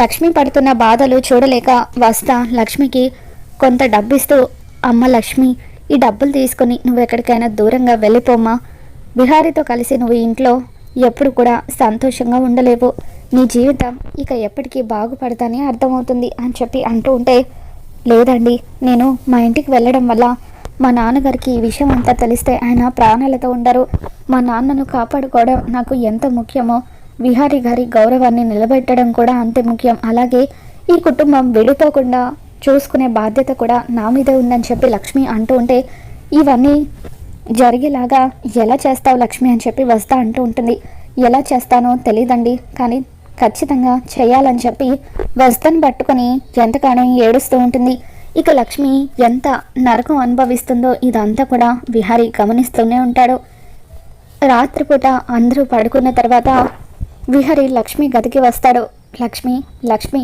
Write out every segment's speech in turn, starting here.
లక్ష్మి పడుతున్న బాధలు చూడలేక వస్తా లక్ష్మికి కొంత డబ్బిస్తూ అమ్మ లక్ష్మి ఈ డబ్బులు తీసుకొని నువ్వు ఎక్కడికైనా దూరంగా వెళ్ళిపోమ్మా బిహారీతో కలిసి నువ్వు ఇంట్లో ఎప్పుడు కూడా సంతోషంగా ఉండలేవు. నీ జీవితం ఇక ఎప్పటికీ బాగుపడతానే అర్థమవుతుంది అని చెప్పి అంటూ ఉంటే లేదండి నేను మా ఇంటికి వెళ్ళడం వల్ల మా నాన్నగారికి ఈ విషయం అంతా తెలిస్తే ఆయన ప్రాణాలతో ఉండరు. మా నాన్నను కాపాడుకోవడం నాకు ఎంత ముఖ్యమో విహారి గారి గౌరవాన్ని నిలబెట్టడం కూడా అంతే ముఖ్యం. అలాగే ఈ కుటుంబం విడిపోకుండా చూసుకునే బాధ్యత కూడా నా మీదే ఉందని చెప్పి లక్ష్మి అంటూ ఉంటే ఇవన్నీ జరిగేలాగా ఎలా చేస్తావు లక్ష్మి అని చెప్పి వస్తా అంటూ ఉంటుంది. ఎలా చేస్తానో తెలియదండి కానీ ఖచ్చితంగా చేయాలని చెప్పి వస్తాను పట్టుకొని ఎంతగానో ఏడుస్తూ ఉంటుంది. ఇక లక్ష్మి ఎంత నరకం అనుభవిస్తుందో ఇదంతా కూడా విహారీ గమనిస్తూనే ఉంటాడు. రాత్రిపూట అందరూ పడుకున్న తర్వాత విహరి లక్ష్మి గదికి వస్తాడు. లక్ష్మి లక్ష్మి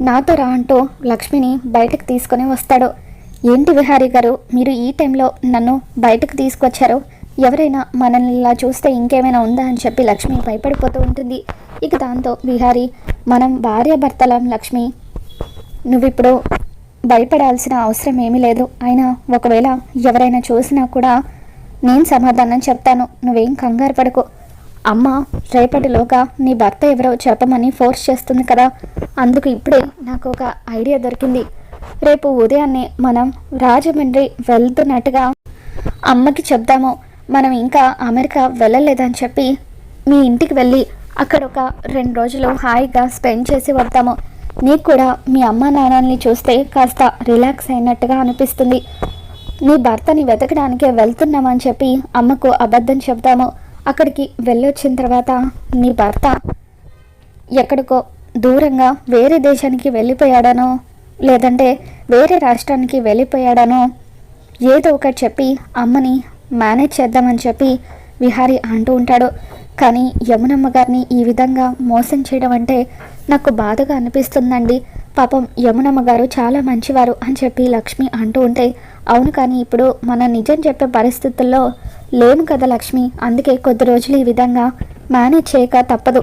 నాతో రా అంటూ లక్ష్మిని బయటకు తీసుకొని వస్తాడు. ఏంటి విహారి గారు మీరు ఈ టైంలో నన్ను బయటకు తీసుకొచ్చారు? ఎవరైనా మనల్ని ఇలా చూస్తే ఇంకేమైనా ఉందా అని చెప్పి లక్ష్మి భయపడిపోతూ ఉంటుంది. ఇక దాంతో విహారీ మనం భార్యాభర్తలం లక్ష్మి నువ్విప్పుడు భయపడాల్సిన అవసరం ఏమీ లేదు. అయినా ఒకవేళ ఎవరైనా చూసినా కూడా నేను సమాధానం చెప్తాను. నువ్వేం కంగారు పడకు. అమ్మ రేపటిలోగా నీ భర్త ఎవరో చెప్పమని ఫోర్స్ చేస్తుంది కదా. అందుకు ఇప్పుడే నాకు ఒక ఐడియా దొరికింది. రేపు ఉదయాన్నే మనం రాజమండ్రి వెళ్తున్నట్టుగా అమ్మకి చెప్దాము. మనం ఇంకా అమెరికా వెళ్ళలేదని చెప్పి మీ ఇంటికి వెళ్ళి అక్కడ ఒక రెండు రోజులు హాయిగా స్పెండ్ చేసి వద్దాము. నీకు కూడా మీ అమ్మ నాన్నల్ని చూస్తే కాస్త రిలాక్స్ అయినట్టుగా అనిపిస్తుంది. నీ భర్తని వెతకడానికే వెళ్తున్నామని చెప్పి అమ్మకు అబద్ధం చెప్తాము. అక్కడికి వెళ్ళొచ్చిన తర్వాత నీ భర్త ఎక్కడికో దూరంగా వేరే దేశానికి వెళ్ళిపోయాడనో లేదంటే వేరే రాష్ట్రానికి వెళ్ళిపోయాడనో ఏదో ఒకటి చెప్పి అమ్మని మేనేజ్ చేద్దామని చెప్పి విహారి అంటూ ఉంటాడు. కానీ యమునమ్మ గారిని ఈ విధంగా మోసం చేయడం అంటే నాకు బాధగా అనిపిస్తుందండి. పాపం యమునమ్మ గారు చాలా మంచివారు అని చెప్పి లక్ష్మి అంటూ ఉంటే అవును కానీ ఇప్పుడు మన నిజం చెప్పే పరిస్థితుల్లో లేను కదా లక్ష్మి. అందుకే కొద్ది రోజులు ఈ విధంగా మేనేజ్ చేయక తప్పదు.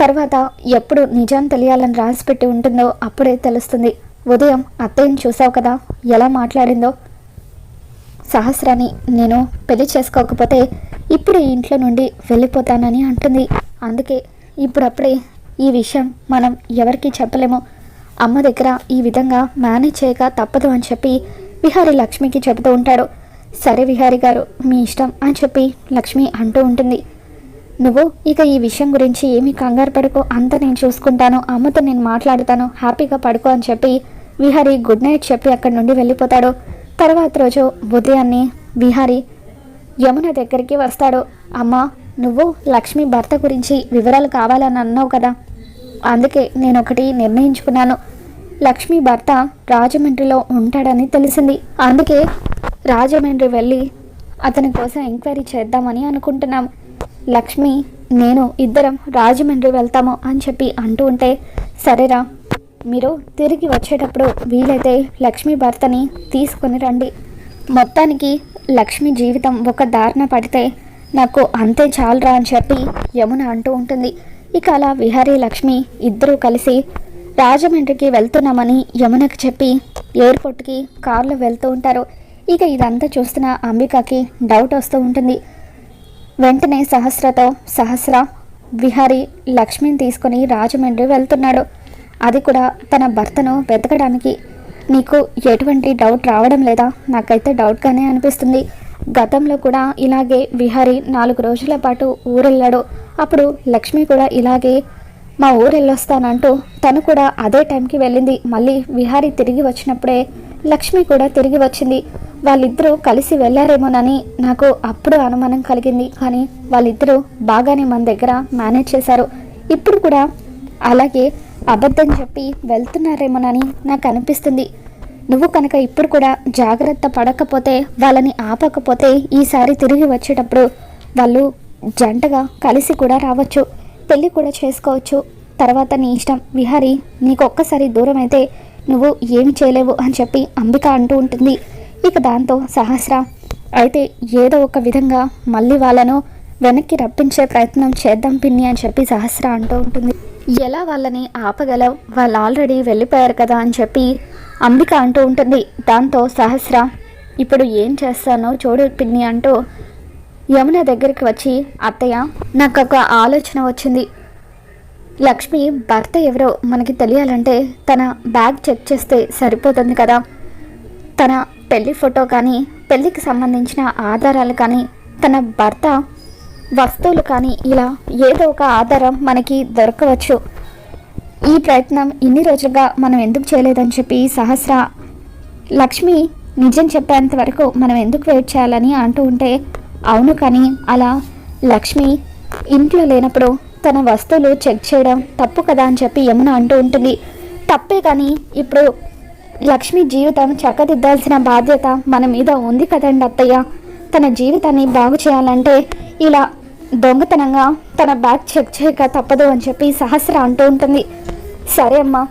తర్వాత ఎప్పుడు నిజం తెలియాలని రాసిపెట్టి ఉంటుందో అప్పుడే తెలుస్తుంది. ఉదయం అత్తయ్యని చూసావు కదా ఎలా మాట్లాడిందో? సహస్రాన్ని నేను పెళ్ళి చేసుకోకపోతే ఇప్పుడు ఈ ఇంట్లో నుండి వెళ్ళిపోతానని అంటుంది. అందుకే ఇప్పుడప్పుడే ఈ విషయం మనం ఎవరికీ చెప్పలేము. అమ్మ దగ్గర ఈ విధంగా మేనేజ్ చేయక తప్పదు అని చెప్పి విహారి లక్ష్మికి చెబుతూ ఉంటాడు. సరే విహారి గారు మీ ఇష్టం అని చెప్పి లక్ష్మి అంటూ ఉంటుంది. నువ్వు ఇక ఈ విషయం గురించి ఏమీ కంగారు పడుకో అంతా నేను చూసుకుంటాను అమ్మతో నేను మాట్లాడతాను హ్యాపీగా పడుకో అని చెప్పి విహారి గుడ్ నైట్ చెప్పి అక్కడి నుండి వెళ్ళిపోతాడు. తర్వాత రోజు ఉదయాన్నే విహారి యమున దగ్గరికి వస్తాడు. అమ్మా నువ్వు లక్ష్మి భర్త గురించి వివరాలు కావాలని అన్నావు కదా. అందుకే నేను ఒకటి నిర్ణయించుకున్నాను. లక్ష్మి భర్త రాజమండ్రిలో ఉంటాడని తెలిసింది. అందుకే రాజమండ్రి వెళ్ళి అతని కోసం ఎంక్వైరీ చేద్దామని అనుకుంటున్నాం. లక్ష్మి నేను ఇద్దరం రాజమండ్రి వెళ్తాము అని చెప్పి అంటూ ఉంటే సరేరా మీరు తిరిగి వచ్చేటప్పుడు వీలైతే లక్ష్మి భర్తని తీసుకొని రండి. మొత్తానికి లక్ష్మి జీవితం ఒక దారిన పడితే నాకు అంతే చాలరా అని చెప్పి యమున అంటూ ఉంటుంది. ఇక అలా విహారీ లక్ష్మి ఇద్దరూ కలిసి రాజమండ్రికి వెళ్తున్నామని యమునకు చెప్పి ఎయిర్పోర్ట్కి కారులో వెళ్తూ ఉంటారు. ఇక ఇదంతా చూస్తున్న అంబికకి డౌట్ వస్తూ ఉంటుంది. వెంటనే సహస్రతో సహస్ర విహారి లక్ష్మిని తీసుకొని రాజమండ్రి వెళ్తున్నాడు. అది కూడా తన భర్తను వెతకడానికి. నీకు ఎటువంటి డౌట్ రావడం లేదా? నాకైతే డౌట్గానే అనిపిస్తుంది. గతంలో కూడా ఇలాగే విహారీ నాలుగు రోజుల పాటు ఊరెళ్ళాడు. అప్పుడు లక్ష్మి కూడా ఇలాగే మా ఊరు వెళ్ళొస్తానంటూ తను కూడా అదే టైంకి వెళ్ళింది. మళ్ళీ విహారీ తిరిగి వచ్చినప్పుడే లక్ష్మి కూడా తిరిగి వచ్చింది. వాళ్ళిద్దరూ కలిసి వెళ్ళారేమోనని నాకు అప్పుడు అనుమానం కలిగింది. కానీ వాళ్ళిద్దరూ బాగానే మన దగ్గర మేనేజ్ చేశారు. ఇప్పుడు కూడా అలాగే అబద్ధం చెప్పి వెళ్తున్నారేమోనని నాకు అనిపిస్తుంది. నువ్వు కనుక ఇప్పుడు కూడా జాగ్రత్త పడకపోతే వాళ్ళని ఆపకపోతే ఈసారి తిరిగి వచ్చేటప్పుడు వాళ్ళు జంటగా కలిసి కూడా రావచ్చు. పెళ్ళి కూడా చేసుకోవచ్చు. తర్వాత నీ ఇష్టం. విహారీ నీకు ఒక్కసారి దూరం అయితే నువ్వు ఏమి చేయలేవు అని చెప్పి అంబిక అంటూ ఉంటుంది. ఇక దాంతో సహస్ర అయితే ఏదో ఒక విధంగా మళ్ళీ వాళ్ళను వెనక్కి రప్పించే ప్రయత్నం చేద్దాం పిన్ని అని చెప్పి సహస్ర అంటూ ఉంటుంది. ఎలా వాళ్ళని ఆపగలవు? వాళ్ళు ఆల్రెడీ వెళ్ళిపోయారు కదా అని చెప్పి అంబిక అంటూ ఉంటుంది. దాంతో సహస్ర ఇప్పుడు ఏం చేస్తానో చూడు పిన్ని అంటూ యమున దగ్గరికి వచ్చి అత్తయ్య నాకు ఒక ఆలోచన వచ్చింది. లక్ష్మి భర్త ఎవరో మనకి తెలియాలంటే తన బ్యాగ్ చెక్ చేస్తే సరిపోతుంది కదా. తన పెళ్ళి ఫోటో కానీ పెళ్ళికి సంబంధించిన ఆధారాలు కానీ తన భర్త వస్తువులు కానీ ఇలా ఏదో ఒక ఆధారం మనకి దొరకవచ్చు. ఈ ప్రయత్నం ఇన్ని రోజులుగా మనం ఎందుకు చేయలేదని చెప్పి సహస్ర లక్ష్మి నిజం చెప్పేంత వరకు మనం ఎందుకు వెయిట్ చేయాలని అంటూ ఉంటే అవును కానీ అలా లక్ష్మి ఇంట్లో లేనప్పుడు తన వస్తువులు చెక్ చేయడం తప్పు కదా అని చెప్పి యమున అంటూ ఉంటుంది. తప్పే కానీ ఇప్పుడు లక్ష్మి జీవితం చక్కదిద్దాల్సిన బాధ్యత మన మీద ఉంది కదండి అత్తయ్య. తన జీవితాన్ని బాగు చేయాలంటే ఇలా దొంగతనంగా తన బ్యాగ్ చెక్ చేయక తప్పదు అని చెప్పి సహస్ర అంటూ ఉంటుంది. సరే అమ్మా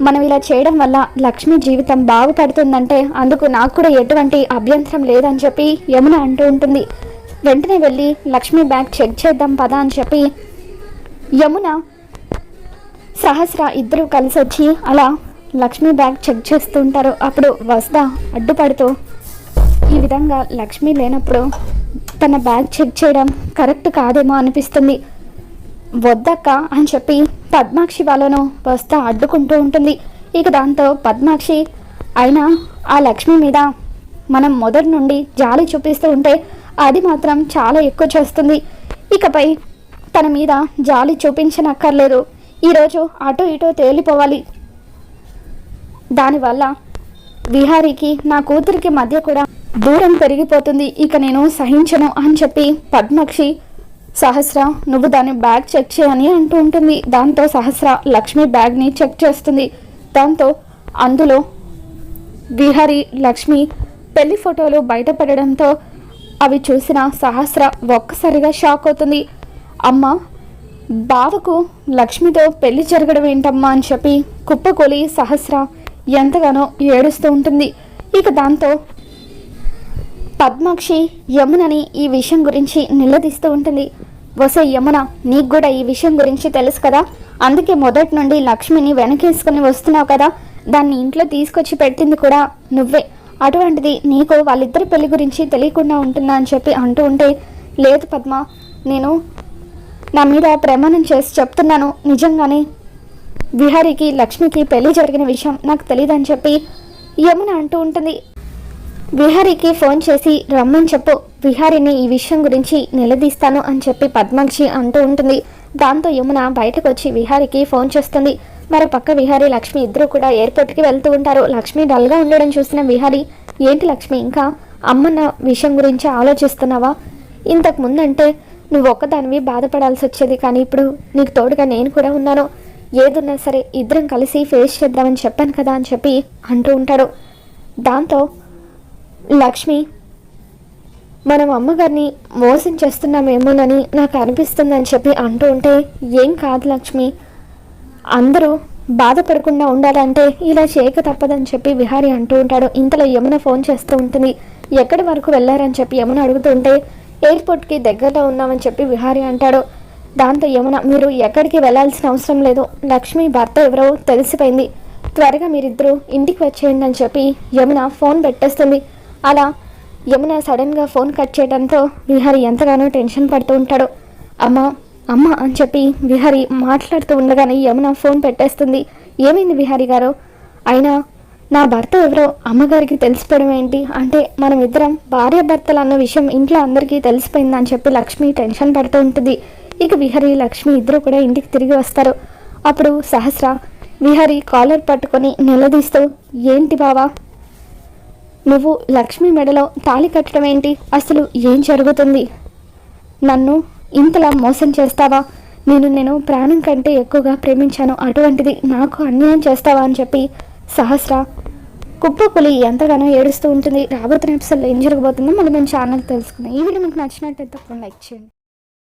మనం ఇలా చేయడం వల్ల లక్ష్మి జీవితం బాగుపడుతుందంటే అందుకు నాకు కూడా ఎటువంటి అభ్యంతరం లేదని చెప్పి యమున అంటూ ఉంటుంది. వెంటనే వెళ్ళి లక్ష్మి బ్యాగ్ చెక్ చేద్దాం పదా అని చెప్పి యమున సహస్ర ఇద్దరూ కలిసి వచ్చి అలా లక్ష్మి బ్యాగ్ చెక్ చేస్తూ ఉంటారు అప్పుడు వస్తా అడ్డుపడుతూ ఈ విధంగా లక్ష్మి లేనప్పుడు తన బ్యాగ్ చెక్ చేయడం కరెక్ట్ కాదేమో అనిపిస్తుంది. వద్దక్క అని చెప్పి పద్మాక్షి వాళ్ళను వస్తా అడ్డుకుంటూ ఉంటుంది. ఇక దాంతో పద్మాక్షి అయినా ఆ లక్ష్మి మీద మనం మొదటి నుండి జాలి చూపిస్తూ ఉంటే అది మాత్రం చాలా ఎక్కువ చేస్తుంది. ఇకపై తన మీద జాలి చూపించనక్కర్లేదు. ఈరోజు అటు ఇటు తేలిపోవాలి. దానివల్ల విహారీకి నా కూతురికి మధ్య కూడా దూరం పెరిగిపోతుంది. ఇక నేను సహించను అని చెప్పి పద్మాక్షి సహస్ర నువ్వు దాని బ్యాగ్ చెక్ చేయని అంటూ ఉంటుంది. దాంతో సహస్ర లక్ష్మి బ్యాగ్ని చెక్ చేస్తుంది. దాంతో అందులో విహారీ లక్ష్మి పెళ్ళి ఫోటోలు బయటపడడంతో అవి చూసిన సహస్ర ఒక్కసారిగా షాక్ అవుతుంది. అమ్మ బావకు లక్ష్మితో పెళ్ళి జరగడం ఏంటమ్మా అని చెప్పి కుప్పకూలి సహస్ర ఎంతగానో ఏడుస్తూ ఉంటుంది. ఇక దాంతో పద్మాక్షి యమునని ఈ విషయం గురించి నిలదీస్తూ ఉంటుంది. వసే యమున నీకు కూడా ఈ విషయం గురించి తెలుసు కదా? అందుకే మొదటి నుండి లక్ష్మిని వెనకేసుకుని వస్తున్నావు కదా? దాన్ని ఇంట్లో తీసుకొచ్చి పెట్టింది కూడా నువ్వే. అటువంటిది నీకు వాళ్ళిద్దరి పెళ్ళి గురించి తెలియకుండా ఉంటుందా అని చెప్పి అంటూ ఉంటే లేదు పద్మ నేను నా మీద ప్రమాణం చేసి చెప్తున్నాను. నిజంగానే విహారికి లక్ష్మికి పెళ్ళి జరిగిన విషయం నాకు తెలియదని చెప్పి యమున అంటూ ఉంటుంది. విహారీకి ఫోన్ చేసి రమ్మని చెప్పు విహారీని ఈ విషయం గురించి నిలదీస్తాను అని చెప్పి పద్మాక్షి అంటూ ఉంటుంది. దాంతో యమున బయటకు వచ్చి విహారీకి ఫోన్ చేస్తుంది. మరో పక్క విహారీ లక్ష్మి ఇద్దరు కూడా ఎయిర్పోర్ట్కి వెళ్తూ ఉంటారు. లక్ష్మి డల్గా ఉండడం చూసిన విహారీ ఏంటి లక్ష్మి ఇంకా అమ్మన్న విషయం గురించి ఆలోచిస్తున్నావా? ఇంతకు ముందంటే నువ్వు ఒక్కదానివి బాధపడాల్సి వచ్చేది కానీ ఇప్పుడు నీకు తోడుగా నేను కూడా ఉన్నాను. ఏదున్నా సరే ఇద్దరం కలిసి ఫేస్ చేద్దామని చెప్పాను కదా అని చెప్పి అంటూ ఉంటాడు. దాంతో లక్ష్మి మనం అమ్మగారిని మోసం చేస్తున్నామేమోనని నాకు అనిపిస్తుందని చెప్పి అంటూ ఉంటే ఏం కాదు లక్ష్మి. అందరూ బాధపడకుండా ఉండాలంటే ఇలా చేయక తప్పదని చెప్పి విహారి అంటూ ఉంటాడు. ఇంతలో యమున ఫోన్ చేస్తూ ఉంటుంది. ఎక్కడి వరకు వెళ్ళారని చెప్పి యమున అడుగుతుంటే ఎయిర్పోర్ట్కి దగ్గరలో ఉన్నామని చెప్పి విహారి అంటాడు. దాంతో యమున మీరు ఎక్కడికి వెళ్ళాల్సిన అవసరం లేదు. లక్ష్మి భర్త ఎవరో తెలిసిపోయింది. త్వరగా మీరిద్దరూ ఇంటికి వచ్చేయండి అని చెప్పి యమున ఫోన్ పెట్టేస్తుంది. అలా యమున సడన్గా ఫోన్ కట్ చేయడంతో విహారి ఎంతగానో టెన్షన్ పడుతూ ఉంటాడు. అమ్మ అమ్మ అని చెప్పి విహారి మాట్లాడుతూ ఉండగానే యమున ఫోన్ పెట్టేస్తుంది. ఏమైంది విహారి గారు? అయినా నా భర్త ఎవరో అమ్మగారికి తెలిసిపోవడం ఏంటి? అంటే మనం ఇద్దరం భార్యాభర్తలు అన్న విషయం ఇంట్లో అందరికీ తెలిసిపోయిందని చెప్పి లక్ష్మి టెన్షన్ పడుతూ ఉంటుంది. ఇక విహరి లక్ష్మి ఇద్దరు కూడా ఇంటికి తిరిగి వస్తారు. అప్పుడు సహస్ర విహరి కాలర్ పట్టుకొని నిలదీస్తూ ఏంటి బావా? నువ్వు లక్ష్మి మెడలో తాళి కట్టడం ఏంటి? అసలు ఏం జరుగుతుంది? నన్ను ఇంతలా మోసం చేస్తావా? నేను నేను ప్రాణం కంటే ఎక్కువగా ప్రేమించాను. అటువంటిది నాకు అన్యాయం చేస్తావా? అని చెప్పి సహస్ర కుప్పకులి ఎంతగానో ఏడుస్తూ ఉంటుంది. రాబోతున్న ఎపిసోడ్లో ఏం జరగబోతుందో మళ్ళీ మేము ఛానల్ తెలుసుకుందాం. ఈ వీడియో మీకు నచ్చినట్టయితే తప్పకుండా లైక్ చేయండి.